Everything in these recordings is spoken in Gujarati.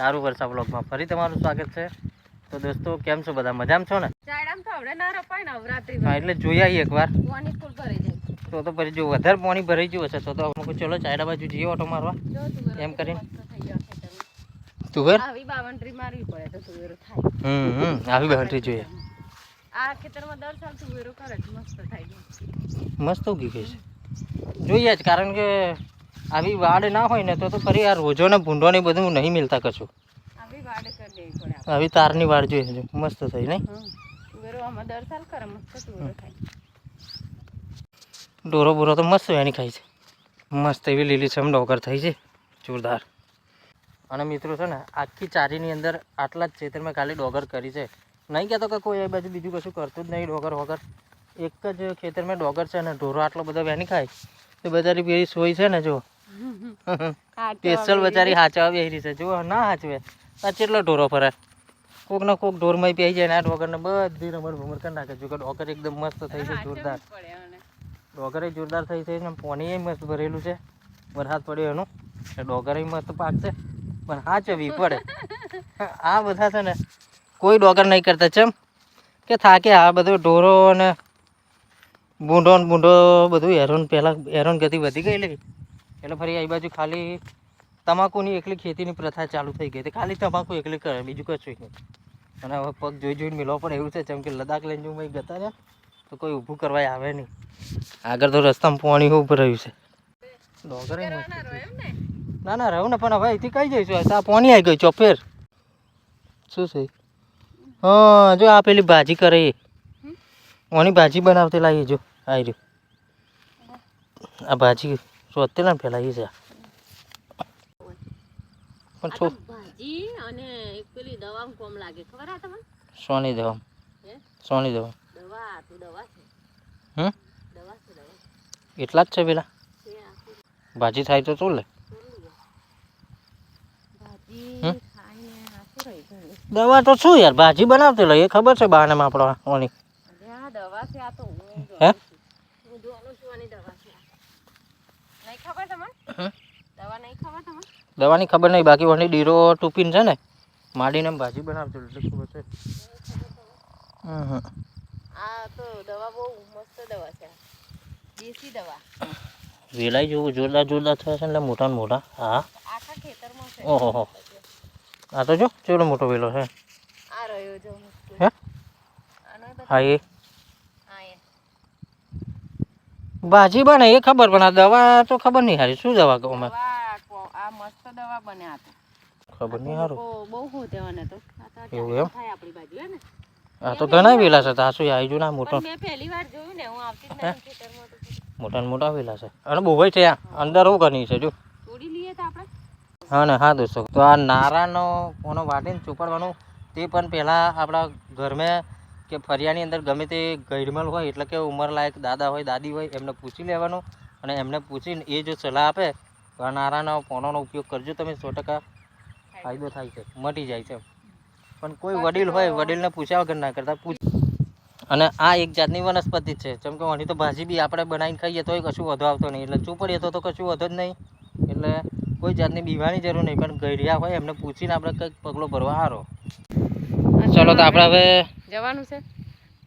કારું વર્ષા બ્લોગમાં ફરી તમારું સ્વાગત છે. તો દોસ્તો કેમ છો બધા? મજામાં છો ને? હા એટલે જોઈ આવીએ એકવાર. તો તો પછી જો વધારે પાણી ભરાઈ ગયું હશે તો તો અમુક ચલો ચાયડા બાજુ જઈએ ઓટો મારવા. એમ કરીને? તુવેર આવી બાવન્ડરી મારવી પડે તો તુવેરો થાય. હમ હમ આવી બાઉન્ડ્રી જોઈએ. આ ખેતરમાં દર સાલ તુવેરો કરે મસ્ત થાય મસ્ત ઉગી ગઈ છે. જોઈએ જ કારણ કે આવી વાડ ના હોય ને તો તો ફરી આ રોજો ને ભૂંડો ને બધું નહીં મિલતા કશું. આવી તારની વાડ જોઈએ મસ્ત થઈ નહીં? ડોરો બોરો તો મસ્ત એની ખાય છે. મસ્ત એવી લીલીછમ ડોગર થઈ છે. જોરદાર. અને મિત્રો છે ને આખી ચારીની અંદર આટલા જ ખેતરમાં ખાલી ડોગર કરી છે. નહીં કહેતો કે કોઈ એ બાજુ બીજું કશું કરતું જ નહીં ડોગર વગર. એક જ ખેતરમાં ડોગર છે ને ઢોરો આટલો બધો વેની ખાય. તો બધાની પેલી સોય છે ને જો. સ્પેશિયલ બચારી હાચવા બેહરી છે. જો ના હાચવે. આ કેટલો ઢોરો ફરે? કોક ને કોક ઢોરમાં પી જાય ને ડોગરને બધી રમર ભમર કરી નાખે જો કે ડોગર એકદમ મસ્ત થઈ છે જોરદાર. ડોગરે જોરદાર થઈ છે ને પોની મસ્ત ભરેલું છે. વરસાદ પડ્યો એનું. ડોગરે મસ્ત પાકશે પણ હાચવી પડે. આ બધા છે ને કોઈ ડોગર નહીં કરતા. ચમ કે થાકે આ બધો ઢોરો અને બૂંઢો ને બૂંઢો બધું હેરોન પહેલાં હેરોન ગતિ વધી ગયેલી. એટલે ફરી આ બાજુ ખાલી તમાકુની એકલી ખેતીની પ્રથા ચાલુ થઈ ગઈ. હતી ખાલી તમાકુ એકલી કરે બીજું કશું નહીં. અને હવે પગ જોઈ જોઈને મિલવો પણ એવું છે જેમ કે લદાખ લઈને જો મેં જતા રહ્યા તો કોઈ ઊભું કરવા આવે નહીં. આગળ તો રસ્તામાં પાણી ઊભું રહ્યું છે. ડોગરે ના? ના રહ્યું ને પણ હવે અહીંથી કઈ જઈશું? આ પાણી આવી ગયું ચોપેર શું છે? હા જો આ પેલી ભાજી કરે એ. ઓની ભાજી બનાવતી લાવી જો આવી રહ્યું. આ ભાજી ને ફેલાવી છે. પણ છો ભાજી અને એક પેલી દવા કોમ લાગે. ખબર આ તમને? સોની દવા. હે? સોની દવા. દવા તો દવા છે. હમ? દવા છે દવા એટલા જ છે પેલા? ભાજી થાય તો શું લે? દવા તો શું યાર? ભાજી બનાવતી લઈએ ખબર છે બાને માપડવા ઓની. અરે દવા છે આ તો હું હે? હું જોવાનું છું આની દવા છે આ. નહીં ખબર તમને હમ? દવા નહીં ખબર તમને દવાની ખબર નહીં બાકી વણી ડીરો ટૂપીને છે ને માડીને ભાજી બનાવજો એટલે ખબર છે હમ હમ. આ તો દવા બહુ મસ્ત દવા છે. દવા. વેલાઈ જેવું જોરદાર જોરદાર થયા છે એટલે મોટા મોટા. હા. ઓહો આ તો જો ચેવડો મોટો વેલો છે. હા એ બધો- હા એ આ એ. ભાજી બને એ ખબર પણ આ દવા તો ખબર નહીં હારી. શું દવા કહું મેં? આ મસ્ત દવા બને આ ખબર નહીં બહુ તો. એવું એમ? આપણી બાજુ હે ને? આ તો ઘણા વેલા છે તાસુ આવી જો ના મોટો મેં પહેલી વાર જોયું ને હું આવતી જ નહીં મોટા મોટા વેલા છે. અને બહુ છે અંદર હું ઘણી છે જો. તોડી લઈએ તો આપણે? હા ને હા દોસ્તો. તો આ નારાનો કોનો વાટીને ચોપડવાનું તે પણ પહેલાં આપણા ઘરમાં કે ફરિયાની અંદર ગમે તે ગઈડમલ હોય એટલે કે ઉંમરલાયક દાદા હોય દાદી હોય એમને પૂછી લેવાનું અને એમને પૂછીને એ જો સલાહ આપે તો આ નારાના પોણાનો ઉપયોગ કરજો. તમે સો ટકા ફાયદો થાય છે મટી જાય છે પણ કોઈ વડીલ હોય વડીલને પૂછ્યા વગર ના કરતા પૂછ અને આ એક જાતની વનસ્પતિ છે. જેમ કે વળી તો ભાજી બી આપણે બનાવીને ખાઈએ તોય કશું વધુ આવતો નહીં. એટલે ચૂપડીએ તો તો કશું વધુ જ નહીં. એટલે કોઈ જાતની બીવાની જરૂર નહીં પણ ગઈડિયા હોય એમને પૂછીને આપણે કંઈક પગલો ભરવા સારો ચલો તો આપણે હવે જવાનું છે?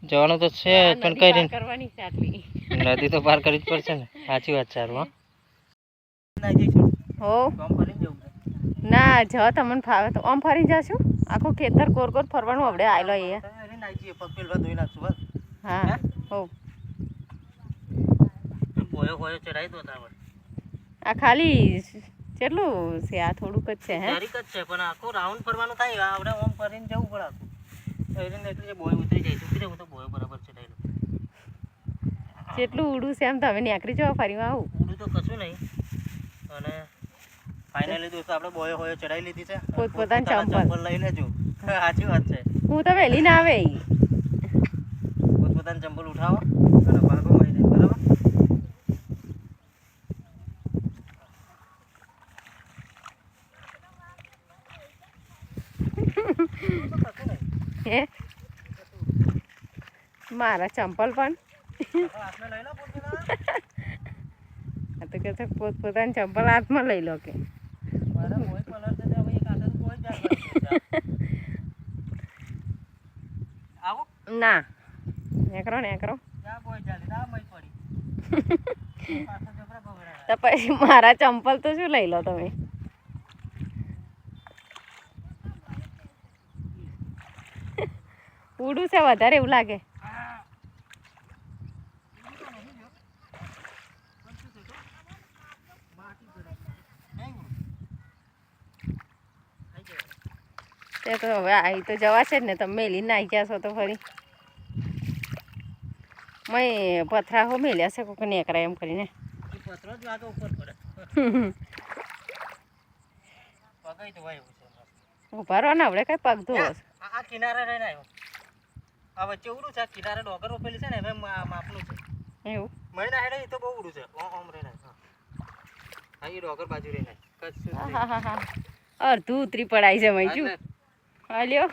જવાનું તો છે પણ કઈ રીતે કરવાની છે આટલી. નદી તો પાર કરવી જ પડશે ને. સાચી વાત સારું હા. હો? ના જ તમને ફાવે તો. આમ ફરી જશું? આખું ખેતર કોર કોર ફરવાનું આપણે આવેલો અહીંયા. હા હો? આ ખાલી કેટલું છે? આ થોડુંક જ છે હે? છે પણ આખું રાઉન્ડ ફરવાનું થાય આપણે ઓમ ફરીને જવું પડે આખું. ફરીને એટલે જે બોય ઉતરી જાય ઉતરી હું તો બોય બરાબર છે ડાયલો જેટલું ઉડું છે એમ તમે નીકળી જાઓ ફરી આવું. ઉડું તો કશું નહીં. અને ફાઇનલી દોસ્તો આપણે બોય હોય ચડાવી લીધી છે. પોતપોતાની ચંપલ. લઈ લેજો. સાચી વાત છે. હું તો વહેલી ના આવે. પોતપોતાની ચંપલ ઉઠાવો અને ભાગો મારી બરાબર? હે? મારા ચંપલ પણ. આ તો કે પોત પોતાની ચંપલ હાથમાં લઈ લો કે. ના. નેકરો નેકરો. તો પછી મારા ચંપલ તો શું લઈ લો તમે? ઉડું છે વધારે એવું લાગે. તે તો હવે આવી તો જવાશે જ ને તમે મેલીને આવી ગયા છો તો ફરી. મેં પથરા હો મેલ્યા છે કોઈક નેકરા એમ કરીને. પથરો જ વાતો ઉપર પડે. પગાઈ તો વાય એવું ઊભા રહો ને આપણે કઈ પગ ધોવો છે. આ આ કિનારે રહીને આવ્યો. આ વચ્ચે ઉડું છે કિનારે ડોગર રોપેલી છે ને હવે માપનું છે. એવું? મહિના હેડે એ તો બહુ ઉડું છે. ઓમ રે હા. એ ડોગર બાજુ હા હા અડધું ઉતરી પડાય છે મય હા, જુ એટલે હા લ્યો.